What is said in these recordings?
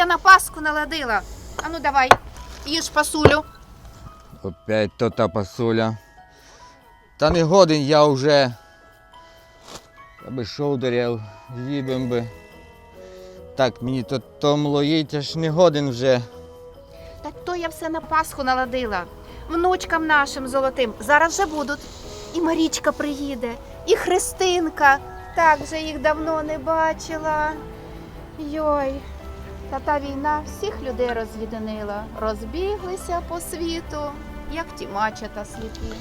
я на Пасху наладила. Ану давай, їж пасулю. Опять то та пасуля. Та не годен я вже. Я би шовдаряв, з'їбем би. Так, мені то, то млоїть, аж не годен вже. Та то я все на Пасху наладила. Внучкам нашим золотим. Зараз вже будуть. І Марічка приїде, і Христинка. Так вже їх давно не бачила. Йой. Та та війна всіх людей розвіднила. Розбіглися по світу, як ті мачата сліпі.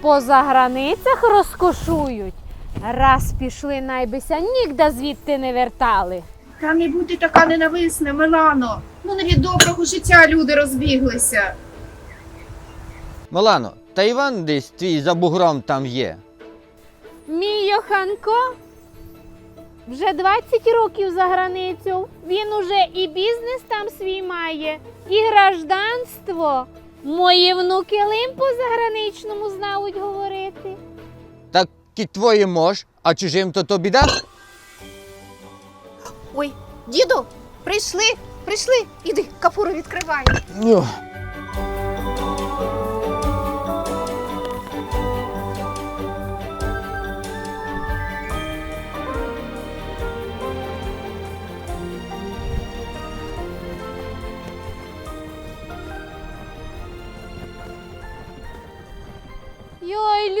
По заграницях розкошують. Раз пішли найбися, нігде звідти не вертали. Та не будьте така ненависна, Милано. Ну не від доброго життя люди розбіглися. Милано, та Іван десь твій за бугром там є. Мій Йоханко вже 20 років за границю. Він уже і бізнес там свій має, і гражданство. Мої внуки лим по заграничному знають говорити. Так і твоє мож, а чужим то то біда? Ой, діду, прийшли, прийшли. Іди, капуру відкривай. Ну.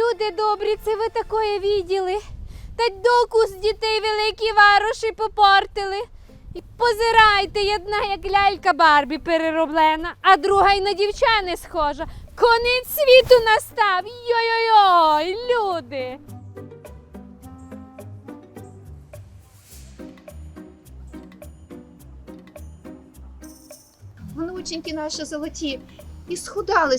Люди добрі, це ви такое відділи. Та доку з дітей великі вароші попортили. І позирайте, одна як лялька Барбі перероблена, а друга й на дівча не схожа. Конець світу настав. Йой-йой-йой, люди. Внученьки наші золоті. І схудали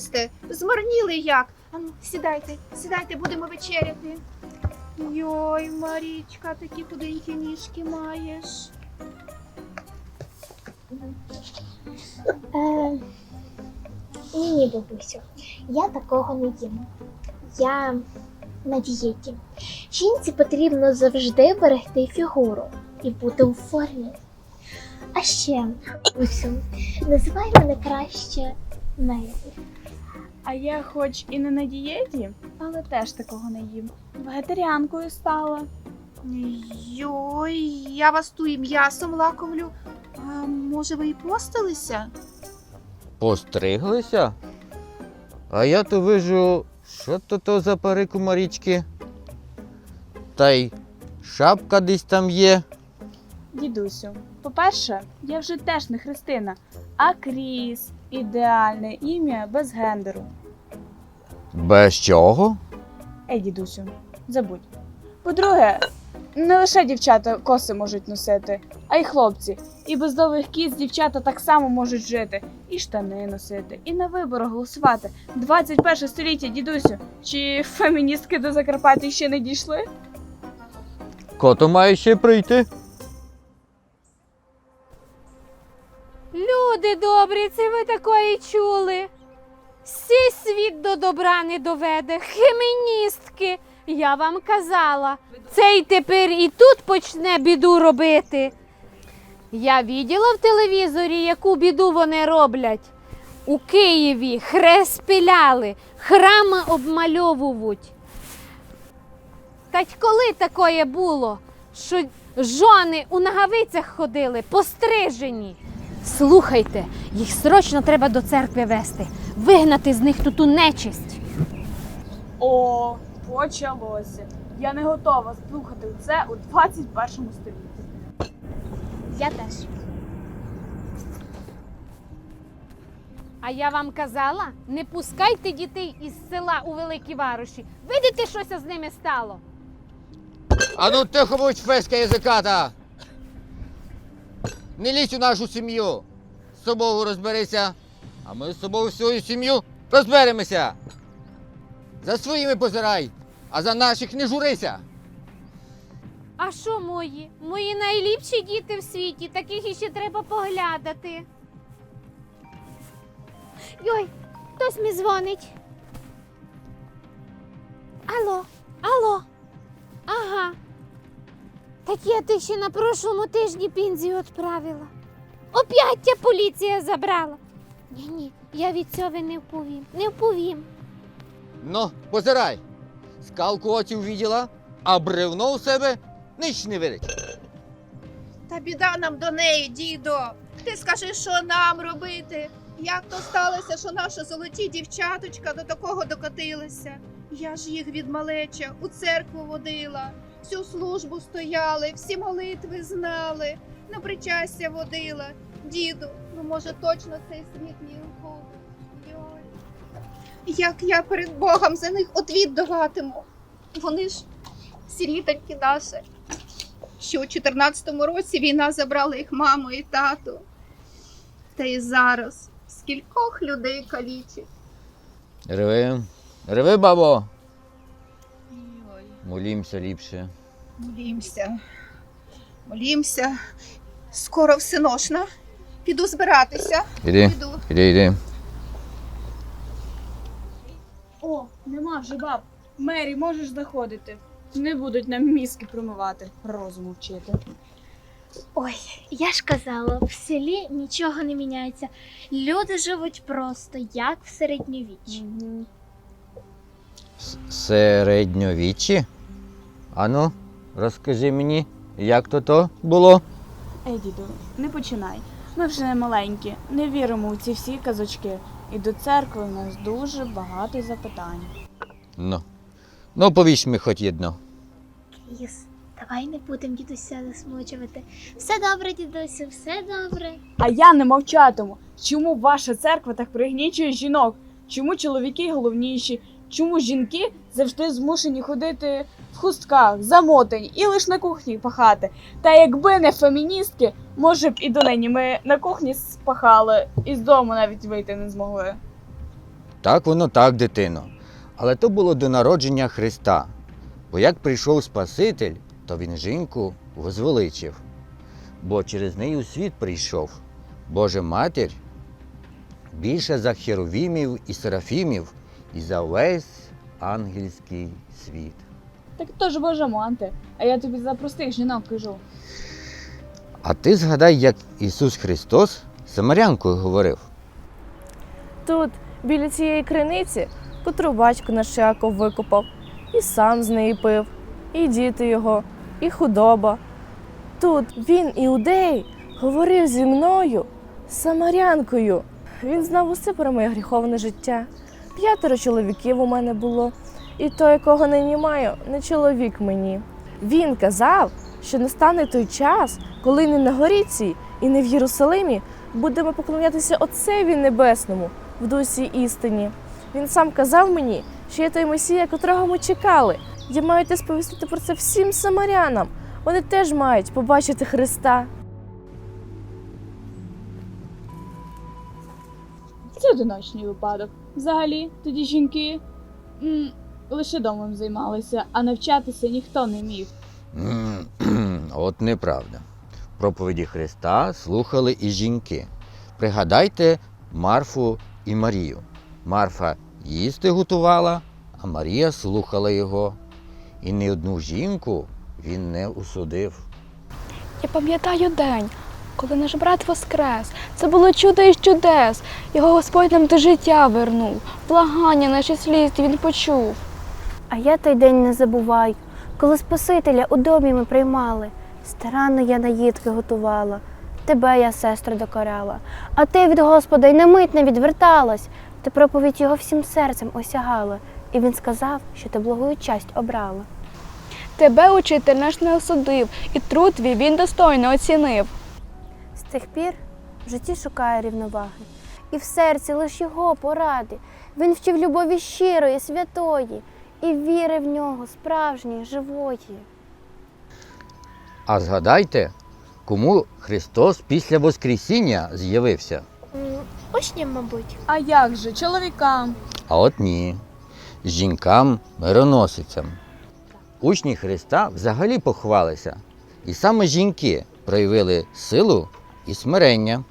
змарніли як. Ану, сідайте, сідайте, будемо вечеряти. Йой, Марічка, такі худенькі ніжки маєш. Е, ні, ні, бабусю, я такого не їм. Я на дієті. Жінці потрібно завжди берегти фігуру і бути у формі. А ще, бабусю, називай мене краще Мері. А я хоч і не на дієті, але теж такого не їм. Вегетаріанкою стала. Йой, я вас ту і м'ясом лакомлю. А може ви і постилися? Постриглися? А я то вижу, що то то за парик у Марічки. Та й шапка десь там є. Дідусю, по-перше, я вже теж не Христина, а Кріс. Ідеальне ім'я без гендеру. Без чого? Ей, дідусю, забудь. По-друге, не лише дівчата коси можуть носити, а й хлопці. І без довгих кіс дівчата так само можуть жити, і штани носити, і на виборах голосувати. 21 століття, дідусю, чи феміністки до Закарпаття ще не дійшли? Кото має ще прийти. Люди добрі, це ви такої чули. Всі світ до добра не доведе. Хеміністки. Я вам казала. Цей тепер і тут почне біду робити. Я відділа в телевізорі, яку біду вони роблять. У Києві хрест пиляли, храми обмальовують. Та й коли такое було, що жони у нагавицях ходили, пострижені? Слухайте, їх срочно треба до церкви вести, вигнати з них ту нечисть. О, почалося. Я не готова слухати це у 21 столітті. Я теж. А я вам казала, не пускайте дітей із села у великі варуші. Видите, щось з ними стало? А ну тихо будь феська язиката. Не лізь у нашу сім'ю. З собою розберися, а ми з собою свою сім'ю розберемося. За своїми позирай, а за наших не журися. А що мої? Мої найліпші діти в світі, таких іще треба поглядати. Йой, хтось мені дзвонить. Алло, алло. Ага. Та Так я ти ще на прошлому тижні пензію відправила. Опять тя поліція забрала. Ні, ні, я від цього не вповім. Не вповім. Ну, позирай. Скалку оці увиділа, а бревно у себе ніч не видить. Та біда нам до неї, дідо. Ти скажи, що нам робити? Як то сталося, що наші золоті дівчаточка до такого докотилися? Я ж їх від малеча у церкву водила, всю службу стояли, всі молитви знали, на причастя водила. Діду, ну може точно цей світ їм був. Як я перед Богом за них отвіт даватиму? Вони ж сірітоньки наші. Що у 14-му році війна забрала їх маму і тату. Та й зараз скількох людей калічить. Реви. Реви, бабо. Молімся ліпше. Молімся. Молімся. Скоро всеношна. Піду збиратися. Іди, Піду. іди, іди. О, нема вже баб. Мері, можеш заходити. Не будуть нам мізки промивати, розуму вчити. Ой, я ж казала, в селі нічого не міняється. Люди живуть просто, як в середньовіччі. Середньовіччі? Ану, розкажи мені, як то то було? Ей, діду, не починай. Ми вже не маленькі, не віримо у ці всі казочки. І до церкви в нас дуже багато запитань. Ну. Ну, повісь ми хоч єдно. Ліс, давай не будемо дідуся засмучувати. Все добре, дідусю, все добре. А я не мовчатиму. Чому ваша церква так пригнічує жінок? Чому чоловіки головніші? Чому жінки завжди змушені ходити в хустках, замотані і лише на кухні пахати? Та якби не феміністки, може б і донині ми на кухні спахали і з дому навіть вийти не змогли. Так воно так, дитино. Але то було до народження Христа. Бо як прийшов Спаситель, то він жінку возвеличив. Бо через неї у світ прийшов. Божа матір більше за херовімів і серафімів і за весь ангельський світ. Так то ж божа мати, а я тобі за простих жінок кажу. А ти згадай, як Ісус Христос Самарянкою говорив. Тут, біля цієї криниці, котру батько наш Яков викопав, і сам з неї пив, і діти його, і худоба. Тут він, іудей, говорив зі мною, самарянкою. Він знав усе про моє гріховне життя. П'ятеро чоловіків у мене було, і той, якого нині маю, не чоловік мені. Він казав, що настане той час, коли не на горі цій і не в Єрусалимі будемо поклонятися Отцеві Небесному в дусі істині. Він сам казав мені, що я той Месія, котрого ми чекали. Я маю те сповістити про це всім самарянам. Вони теж мають побачити Христа. Це одиночний випадок. Взагалі, тоді жінки м, лише домом займалися, а навчатися ніхто не міг. От неправда. Проповіді Христа слухали і жінки. Пригадайте Марфу і Марію. Марфа їсти готувала, а Марія слухала його. І ні одну жінку він не усудив. Я пам'ятаю день, коли наш брат воскрес. Це було чудо із чудес. Його Господь нам до життя вернув. Благання наші слізки він почув. А я той день не забуваю, коли Спасителя у домі ми приймали. Старанно я наїдки готувала, тебе я, сестро, докоряла, а ти від Господа й на мить не відверталась. Ти проповідь його всім серцем осягала, і він сказав, що ти благою часть обрала. Тебе учитель наш не осудив, і труд твій він достойно оцінив. Тих пір в житті шукає рівноваги, і в серці лиш його поради. Він вчив любові щирої, святої, і віри в нього справжньої, живої. А згадайте, кому Христос після Воскресіння з'явився? Учням, мабуть. А як же, чоловікам? А от ні. Жінкам мироносицям. Учні Христа взагалі похвалися. І саме жінки проявили силу і смирення.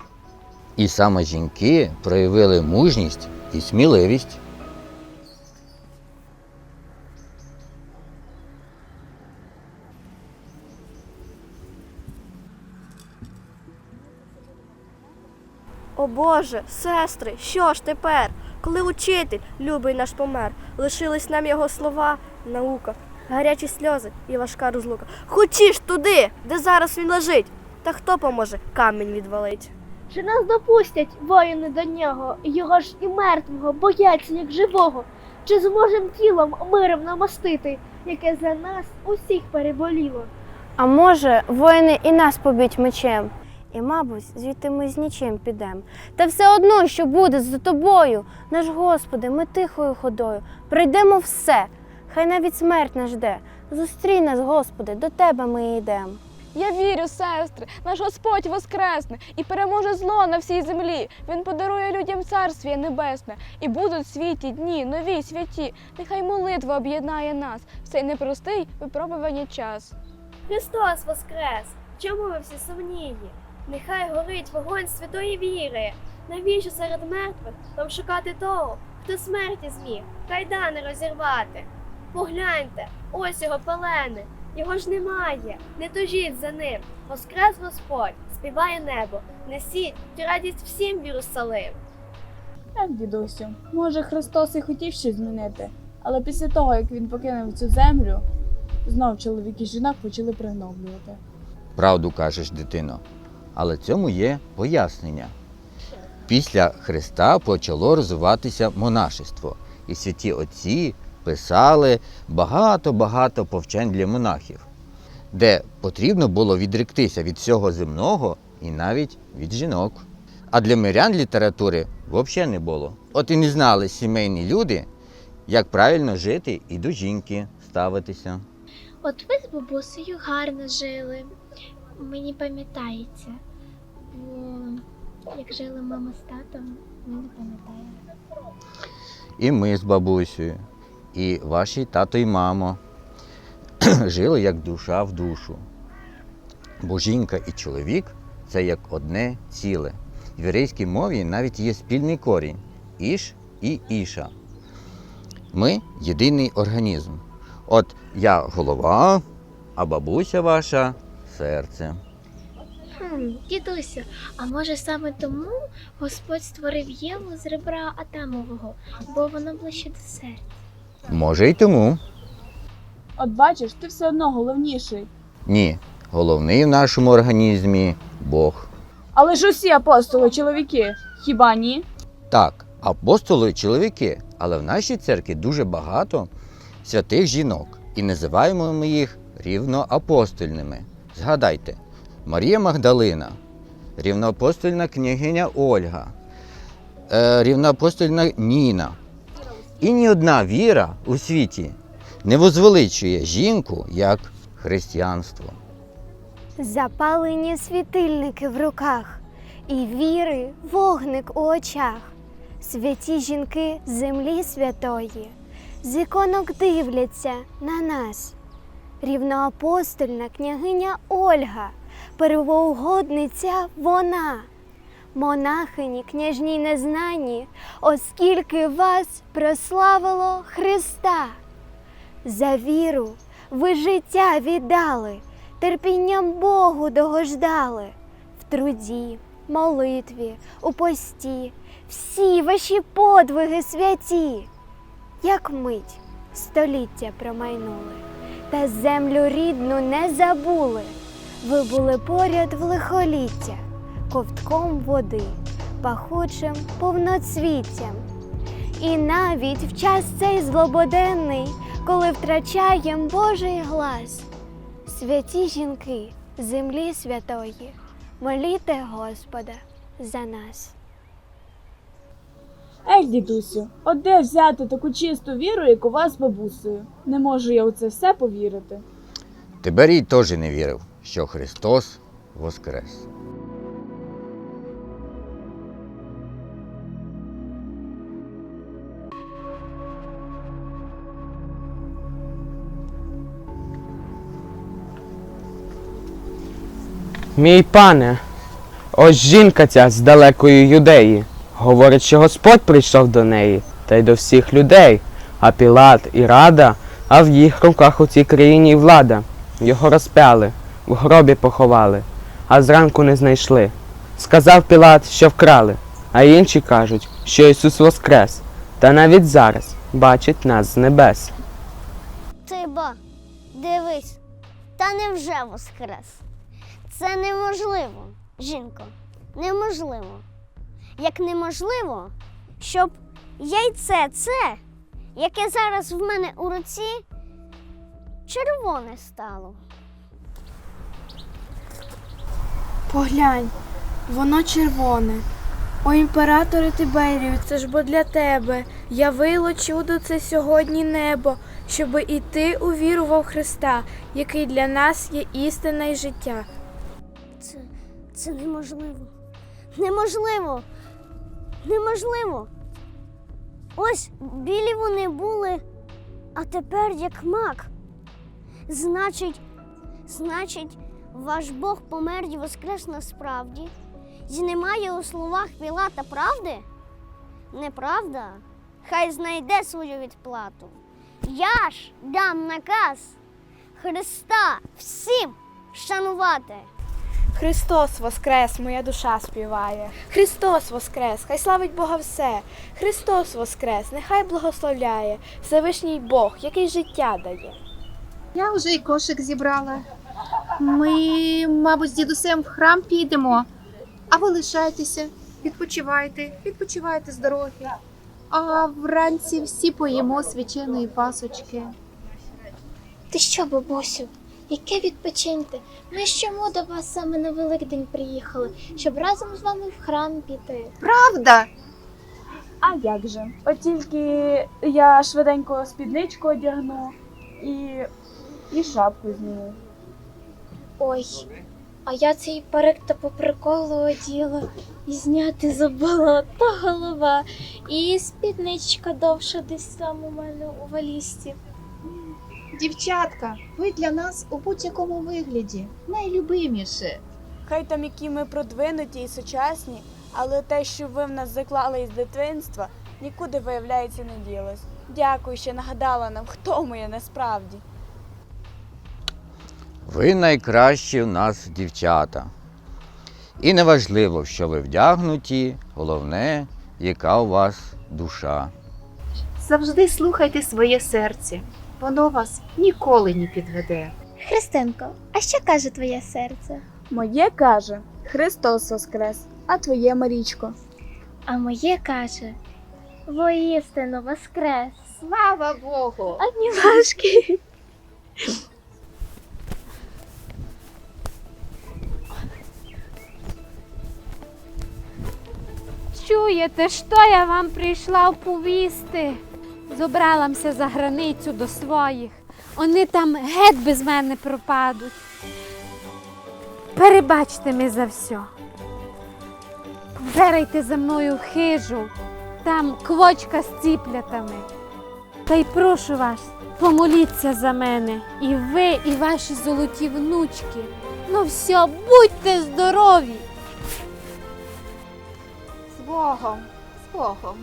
І саме жінки проявили мужність і сміливість. О Боже, сестри, що ж тепер? Коли учитель, любий наш помер, лишились нам його слова, наука, гарячі сльози і важка розлука. Хочі ж туди, де зараз він лежить, та хто поможе камінь відвалить? Чи нас допустять воїни до нього? Його ж і мертвого бояться, як живого. Чи зможем тілом миром намостити, яке за нас усіх переболіло? А може, воїни і нас поб'ють мечем. І, мабуть, звідти ми з нічим підем. Та все одно, що буде за тобою, наш Господи, ми тихою ходою. Пройдемо все, хай навіть смерть нас жде. Зустрій нас, Господи, до тебе ми йдемо. Я вірю, сестри, наш Господь воскресне і переможе зло на всій землі. Він подарує людям царствіє небесне, і будуть світі дні, нові святі. Нехай молитва об'єднає нас в цей непростий випробування час. Христос Воскрес! Чому ви всі сумнії? Нехай горить вогонь святої віри. Навіщо серед мертвих вам шукати того, хто смерті зміг, кайдани розірвати? Погляньте, ось його пелени, його ж немає, не тужіть за ним. Воскрес Господь, співає небо, несіть радість всім в Єрусалим. Так, дідусю, може Христос і хотів щось змінити, але після того, як він покинув цю землю, знов чоловік і жінок почали пригноблювати. Правду кажеш, дитино. Але цьому є пояснення. Після Христа почало розвиватися монашество, і святі отці писали багато-багато повчань для монахів, де потрібно було відректися від всього земного і навіть від жінок. А для мирян літератури взагалі не було. От і не знали сімейні люди, як правильно жити і до жінки ставитися. От ви з бабусею гарно жили. Мені пам'ятається. Бо як жили мама з татом, ми не пам'ятаємо. І ми з бабусею, і ваші тато і мамо жили як душа в душу. Бо жінка і чоловік це як одне ціле. В єврейській мові навіть є спільний корінь іш і іша. Ми єдиний організм. От я голова, а бабуся ваша серце. Хм, дідусю, а може саме тому Господь створив Єву з ребра Адамового, бо воно ближче до серця. Може й тому. От бачиш, ти все одно головніший. Ні. Головний в нашому організмі Бог. Але ж усі апостоли чоловіки, хіба ні? Так, апостоли чоловіки, але в нашій церкві дуже багато святих жінок, і називаємо ми їх рівноапостольними. Згадайте, Марія Магдалина, рівноапостольна княгиня Ольга, е, рівноапостольна Ніна. І ні одна віра у світі не возвеличує жінку як християнство. Запалені світильники в руках, і віри вогник у очах. Святі жінки землі святої, з іконок дивляться на нас. Рівноапостольна княгиня Ольга, первоугодниця вона. Монахині, княжні незнані, оскільки вас прославило Христа. За віру ви життя віддали, терпінням Богу догождали, в труді, молитві, у пості, всі ваші подвиги святі, як мить століття промайнули, та землю рідну не забули. Ви були поряд в лихоліття, ковтком води, пахучим повноцвіттям. І навіть в час цей злободенний, коли втрачаєм Божий глас, святі жінки землі святої, моліте Господа за нас. Ех, дідусю, от де взяти таку чисту віру, як у вас з бабусею? Не можу я у це все повірити. Тиберій теж не вірив, що Христос воскрес. Мій пане, ось жінка ця з далекої юдеї. Говорить, що Господь прийшов до неї та й до всіх людей, а Пілат і Рада, а в їх руках у цій країні влада. Його розпяли, в гробі поховали, а зранку не знайшли. Сказав Пілат, що вкрали. А інші кажуть, що Ісус Воскрес, та навіть зараз бачить нас з небес. Ти ба, дивись, та невже воскрес? Це неможливо, жінко, неможливо. Як неможливо, щоб яйце це, яке зараз в мене у руці, червоне стало. Поглянь, воно червоне. О, імператоре Тиберію, це ж бо для тебе. Явило чудо це сьогодні небо, щоби і ти увірував Христа, який для нас є істина і життя. Це, неможливо. Неможливо. Неможливо. Ось білі вони були, а тепер як мак. Значить, значить, ваш Бог помер і воскрес насправді. І немає у словах Пілата правди? Неправда? Хай знайде свою відплату. Я ж дам наказ Христа всім шанувати. Христос Воскрес, моя душа співає. Христос Воскрес, хай славить Бога все. Христос Воскрес, нехай благословляє Всевишній Бог, який життя дає. Я вже й кошик зібрала. Ми, мабуть, з дідусем в храм підемо. А ви лишайтеся, відпочивайте, відпочивайте з дороги. А вранці всі поїмо свяченої пасочки. Ти що, бабусю? Яке відпочиньте? Ми ж чому до вас саме на Великдень приїхали, щоб разом з вами в храм піти. Правда? А як же? От тільки я швиденько спідничку одягну і, і шапку зніму. Ой, а я цей парик та по приколу оділа і зняти забула та голова. І спідничка довша десь там у мене у валісті. Дівчатка, ви для нас у будь-якому вигляді найлюбиміше. Хай там які ми продвинуті і сучасні, але те, що ви в нас заклали із дитинства, нікуди, виявляється, не ділось. Дякую, що нагадала нам, хто ми є насправді. Ви найкращі в нас дівчата. І неважливо, що ви вдягнуті, головне, яка у вас душа. Завжди слухайте своє серце. Воно вас ніколи не підведе. Христинко, а що каже твоє серце? Моє каже Христос Воскрес, а твоє Марічко. А моє каже: воістину воскрес. Слава Богу! Обнімашки. Чуєте, що я вам прийшла оповісти? Зобраламся за границю до своїх. Вони там геть без мене пропадуть. Перебачте ми за все. Верайте за мною в хижу, там квочка з ціплятами. Та й прошу вас, помоліться за мене, і ви, і ваші золоті внучки. Ну все, будьте здорові! З Богом, з Богом.